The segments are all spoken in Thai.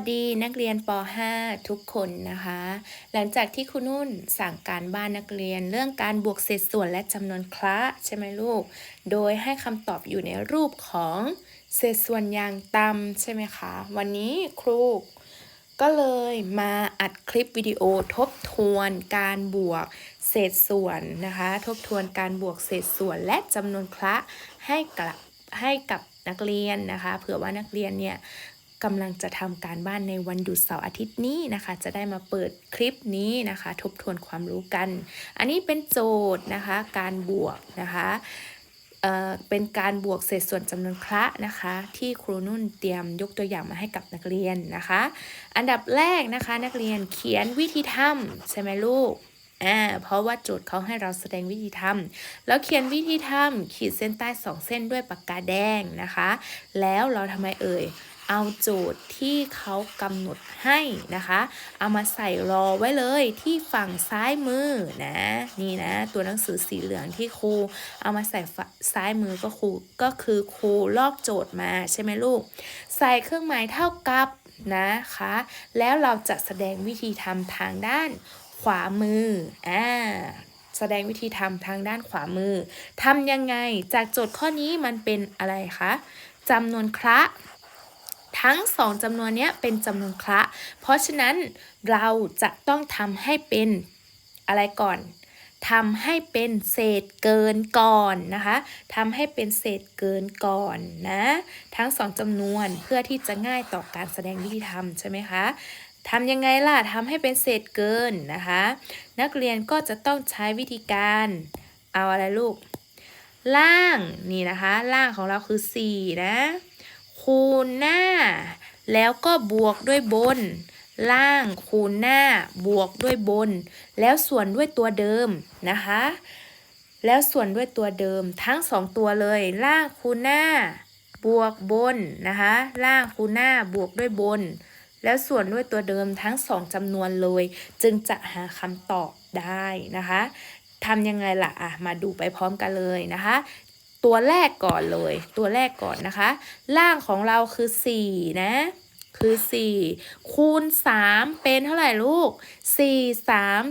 วัสดีนักเรียนป .5 ทุกคนนะคะ หลังจากที่คุณนุ่นสั่งการบ้านนักเรียนเรื่องการบวกเศษส่วนและจำนวนคละใช่ไหมลูก โดยให้คำตอบอยู่ในรูปของเศษส่วนอย่างต่ำใช่ไหมคะ วันนี้ครูก็เลยมาอัดคลิปวิดีโอทบทวนการบวกเศษส่วนนะคะ ทบทวนการบวกเศษส่วนและจำนวนคละให้กับให้กับนักเรียนนะคะ เผื่อว่านักเรียนเนี่ย กำลังจะทำการบ้านในวันหยุดเสาร์อาทิตย์นี้นะคะ จะได้มาเปิดคลิปนี้นะคะ ทบทวนความรู้กัน อันนี้เป็นโจทย์นะคะ การบวกนะคะเอ่อเป็นการบวกเศษส่วนจำนวนคละนะคะ ที่ครูนุ่นเตรียมยกตัวอย่างมาให้กับนักเรียนนะคะ อันดับแรกนะคะ นักเรียนเขียนวิธีทำใช่ไหมลูกอ่าเพราะว่าโจทย์เขาให้เราแสดงวิธีทำแล้วเขียนวิธีทำขีดเส้นใต้สองเส้นด้วยปากกาแดงนะคะ แล้วเราทำไมเอ่ย เอาโจทย์ที่เขากำหนดให้นะคะ เอามาใส่รอไว้เลยที่ฝั่งซ้ายมือนะนี่นะ ตัวหนังสือสีเหลืองที่ครู เอามาใส่ฝั่งซ้ายมือก็ครูก็คือครูลอกโจทย์มาใช่ไหมลูก ใส่เครื่องหมายเท่ากับนะคะ แล้วเราจะแสดงวิธีทำทางด้านขวามืออ่าแสดงวิธีทำทางด้านขวามือทำยังไงจากโจทย์ข้อนี้มันเป็นอะไรคะจำนวนคละ ทั้งสองจำนวนนี้เป็นจำนวนคละ เพราะฉะนั้นเราจะต้องทำให้เป็นอะไรก่อนทำให้เป็นเศษเกินก่อนนะคะทำให้เป็นเศษเกินก่อนนะ ทั้งสองจำนวนเพื่อที่จะง่ายต่อการแสดงวิธีทำใช่ไหมคะทำยังไงล่ะทำให้เป็นเศษเกินนะคะ นักเรียนก็จะต้องใช้วิธีการเอาอะไรลูก ล่างนี่นะคะ ล่างของเราคือ 4 นะ คูณหน้า แล้วก็บวกด้วยบน ล่างคูณหน้า บวกด้วยบน แล้วส่วนด้วยตัวเดิมนะคะ แล้วส่วนด้วยตัวเดิมทั้งสองตัวเลย ล่างคูณหน้า บวกบนนะคะ ล่างคูณหน้าบวกด้วยบน แล้วส่วนด้วยตัวเดิมทั้งสองจำนวนเลย จึงจะหาคำตอบได้นะคะทำยังไงล่ะอะ มาดูไปพร้อมกันเลยนะคะ ตัวแรกก่อนเลย ตัวแรกก่อนนะคะ ล่างของเราคือ4นะคือ 4 คูณ 3 เป็นเท่าไหร่ลูก 4 3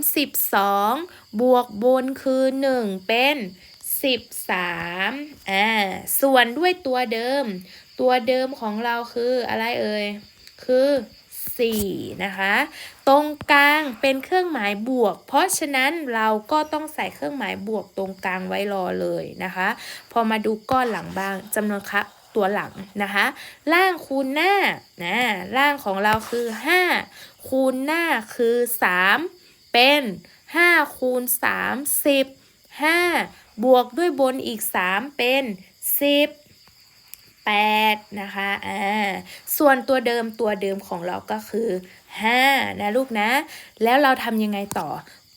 12 บวกบนคือ 1 เป็น 13อ่าส่วนด้วยตัวเดิม ตัวเดิมของเราคืออะไรเอ่ย คือ 4 นะคะ ตรงกลางเป็นเครื่องหมายบวก เพราะฉะนั้นเราก็ต้องใส่เครื่องหมายบวกตรงกลางไว้รอเลยนะคะ พอมาดูก้อนหลังบ้างจำนวนคะตัวหลังนะคะ ล่างคูณหน้านะล่างของเราคือ 5 คูณหน้าคือ 3 เป็น 5 คูณ 3 10 5 บวกด้วยบนอีก 3 เป็น 10 8 นะคะอ่าส่วนตัวเดิมตัวเดิมของเราก็คือ 5 นะลูกนะ แล้วเราทำยังไงต่อ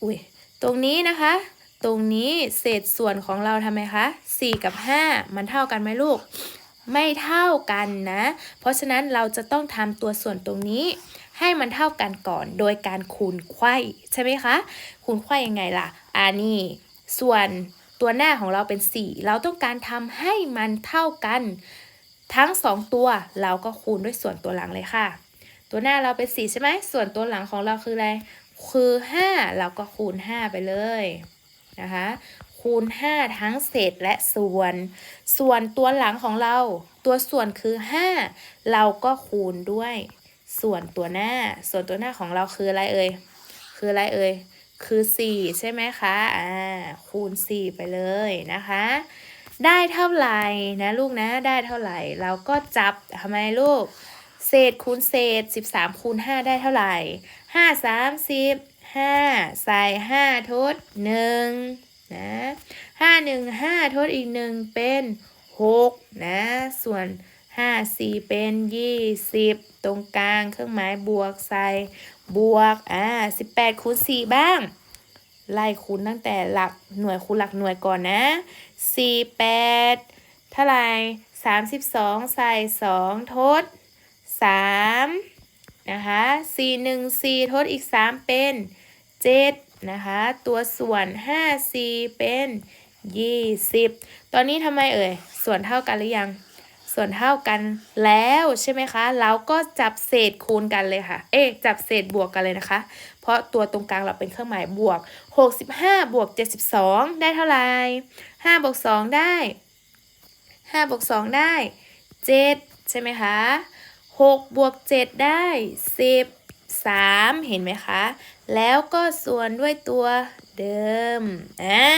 อุ้ยตรงนี้นะคะ ตรงนี้เศษส่วนของเราทำไมคะ 4 กับ 5 มันเท่ากันไหมลูก ไม่เท่ากันนะ เพราะฉะนั้นเราจะต้องทำตัวส่วนตรงนี้ให้มันเท่ากันก่อนโดยการคูณไขว้ใช่ไหมคะ คูณไขว้ยังไงล่ะอ่านี่ ส่วนตัวหน้าของเราเป็น 4 เราต้องการทำให้มันเท่ากัน ทั้ง 2 ตัวเราก็คูณด้วยส่วนตัวหลังเลยค่ะ ตัวหน้าเราเป็น4ใช่ไหมส่วนตัวหลังของเราคืออะไร คือ 5 เราก็คูณ 5 ไปเลยนะคะคูณ 5 ทั้งเศษและส่วน ส่วนตัวหลังของเรา ตัวส่วนคือ 5 เราก็คูณด้วย ส่วนตัวหน้า ส่วนตัวหน้าของเราคืออะไรเอ่ย คืออะไรเอ่ย คือ 4 ใช่ไหมคะ อ่า คูณ 4 ไปเลยนะคะ ได้เท่าไหร่นะลูกนะได้เท่าไหร่เราก็จับทำไมลูก เศษคูณเศษ 13คูณ5ได้เท่าไหร่ 5 30 5 ใส่ 5 ทด 1 นะ5 1 5 ทดอีก 1 เป็น 6 นะ ส่วน 5 4 เป็น 20 ตรงกลางเครื่องหมายบวกใส่บวก อ่า18คูณ4บ้าง ไล่คูณตั้งแต่หลักหน่วยคูณหลักหน่วยก่อนนะสี่แปดเท่าไหร่สามสิบสองใส่สองทดสามนะคะสี่หนึ่งสี่ทดอีกสามเป็นเจ็ดนะคะ ตัวส่วนห้าสี่เป็นยี่สิบตอนนี้ทำไมเอ่ย ส่วนเท่ากันหรือยัง ส่วนเท่ากันแล้วใช่ไหมคะ เราก็จับเศษคูณกันเลยค่ะ เอ๊ะจับเศษบวกกันเลยนะคะ เพราะตัวตรงกลางเราเป็นเครื่องหมายบวก 65 บวก 72 ได้เท่าไหร่5บวก2ได้5บวก2ได้ 7 ใช่ไหมคะ6บวก7ได้ 10 3 เห็นไหมคะ แล้วก็ส่วนด้วยตัวเดิม อ่า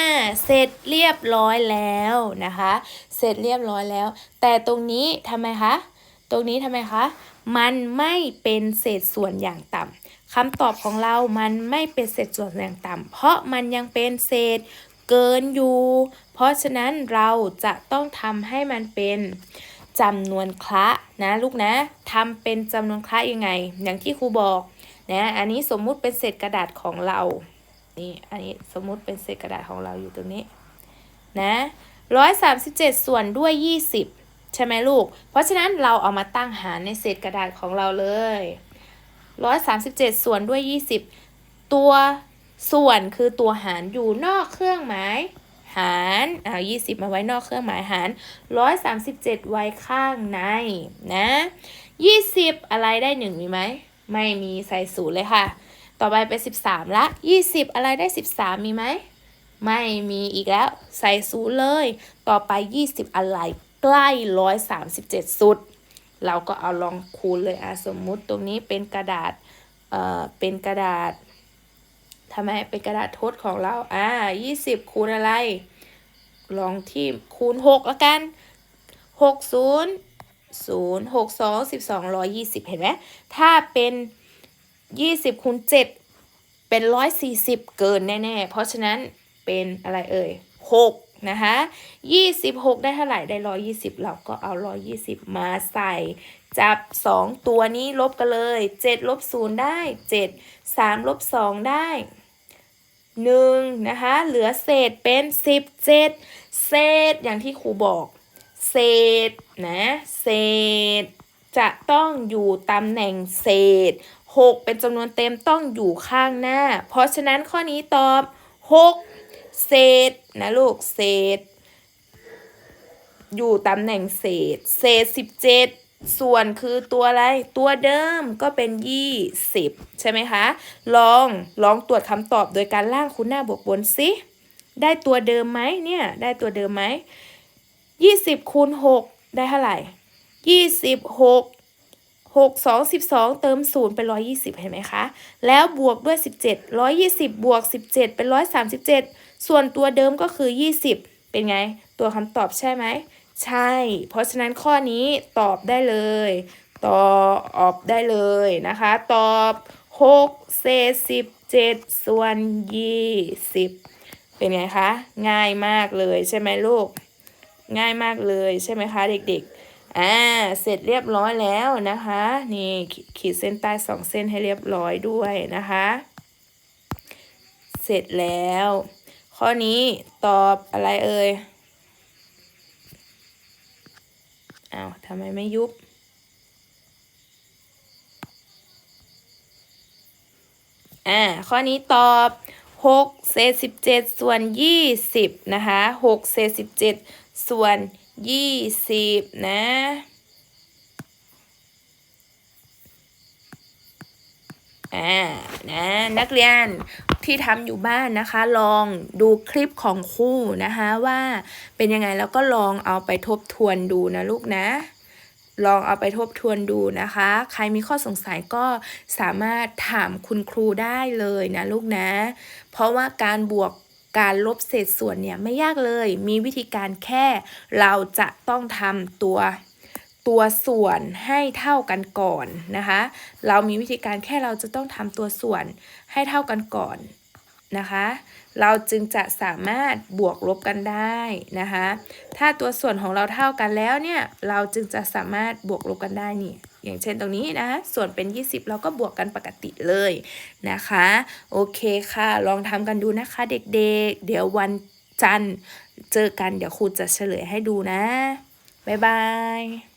เสร็จเรียบร้อยแล้วนะคะ เสร็จเรียบร้อยแล้ว แต่ตรงนี้ทำไมคะ รงนี้ทำไมคะ มันไม่เป็นเศษส่วนอย่างต่ำคำตอบของเรามันไม่เป็นเศษส่วนอย่างต่ำเพราะมันยังเป็นเศษเกินอยู่ เพราะฉะนั้นเราจะต้องทำให้มันเป็นจำนวนคละนะลูกนะทำเป็นจำนวนคละยังไง อย่างที่ครูบอกนะอันนี้สมมุติเป็นเศษกระดาษของเรานี่อันนี้สมมุติเป็นเศษกระดาษของเราอยู่ตรงนี้นะร้อยสามสิบเจ็ดส่วนด้วยยี่สิบ ใช่ไหมลูก เพราะฉะนั้นเราเอามาตั้งหารในเศษกระดาษของเราเลยร้อยสามสิบเจ็ดส่วนด้วยยี่สิบตัวส่วนคือตัวหารอยู่นอกเครื่องหมายหารเอายี่สิบมาไว้นอกเครื่องหมายหารร้อยสามสิบเจ็ดไว้ข้างในนะยี่สิบอะไรได้หนึ่งมีไหม ไม่มีใส่ศูนย์เลยค่ะ ต่อไปเป็นสิบสามละยี่สิบอะไรได้สิบสามมีไหม ไม่มีอีกแล้ว ใส่ศูนย์เลย ต่อไป20อะไร ใกล้137สุด เราก็เอาลองคูณเลยอะสมมุติตรงนี้เป็นกระดาษเอ่อเป็นกระดาษทำไมเป็นกระดาษทดของเราอ่า20คูณอะไร ลองที่คูณ6แล้วกัน6 0 0 6 2 12 120เห็นไหมถ้าเป็น20คูณ7เป็น140เกินแน่ ๆ เพราะฉะนั้นเป็นอะไรเอ่ยหก นะคะยี่สิบหกได้เท่าไหร่ได้ร้อยี่สิบเราก็เอาร้อยี่สิบมาใส่ จับสองตัวนี้ลบกันเลยเจ็ดลบศูนย์ได้เจ็ดสามลบสองได้หนึ่งนะคะ เหลือเศษเป็นสิบเจ็ดเศษอย่างที่ครูบอก เศษนะเศษ จะต้องอยู่ตำแหน่งเศษหกเป็นจำนวนเต็มต้องอยู่ข้างหน้า เพราะฉะนั้นข้อนี้ตอบหกเศษ นะลูกเศษ อยู่ตำแหน่งเศษ เศษสิบเจ็ดส่วนคือตัวอะไร ตัวเดิมก็เป็นยี่สิบใช่ไหมคะ ลองลองตรวจคำตอบโดยการล่างคูณหน้าบวกบนสิ ได้ตัวเดิมไหมเนี่ย ได้ตัวเดิมไหมยี่สิบคูณหกได้เท่าไหร่ยี่สิบหกหกสองสิบสองเติมศูนย์เป็นร้อยี่สิบเห็นไหมคะ แล้วบวกด้วยสิบเจ็ดร้อยี่สิบบวกสิบเจ็ดเป็นร้อย ส่วนตัวเดิมก็คือ 20 เป็นไง ตัวคำตอบใช่ไหม ใช่ เพราะฉะนั้นข้อนี้ตอบได้เลย ตอบได้เลยนะคะ ตอบ6เศษ17 ส่วน 20 เป็นไงคะ ง่ายมากเลยใช่ไหมลูก ง่ายมากเลยใช่ไหมคะ เด็กๆ อ่า เสร็จเรียบร้อยแล้วนะคะ นี่ขีดเส้นใต้สองเส้นให้เรียบร้อยด้วยนะคะ เสร็จแล้ว ข้อนี้ตอบอะไรเอ่ยอ้าวทำไมไม่ยุบ อ่า ข้อนี้ตอบ6เศษ17 ส่วน 20 นะคะ6เศษ17 ส่วน 20 นะ อ่านะนักเรียนที่ทำอยู่บ้านนะคะ ลองดูคลิปของครูนะคะว่าเป็นยังไงแล้วก็ลองเอาไปทบทวนดูนะลูกนะ ลองเอาไปทบทวนดูนะคะ ใครมีข้อสงสัยก็สามารถถามคุณครูได้เลยนะลูกนะ เพราะว่าการบวกการลบเศษส่วนเนี่ยไม่ยากเลย มีวิธีการแค่เราจะต้องทำตัว ตัวส่วนให้เท่ากันก่อนนะคะ เรามีวิธีการแค่เราจะต้องทำตัวส่วนให้เท่ากันก่อนนะคะ เราจึงจะสามารถบวกลบกันได้นะคะ ถ้าตัวส่วนของเราเท่ากันแล้วเนี่ย เราจึงจะสามารถบวกลบกันได้นี่ อย่างเช่นตรงนี้นะ ส่วนเป็น 20 เราก็บวกกันปกติเลยนะคะ โอเคค่ะ ลองทำกันดูนะคะเด็กๆเดี๋ยววันจันทร์เจอกัน เดี๋ยวครูจะเฉลยให้ดูนะ บ๊ายบาย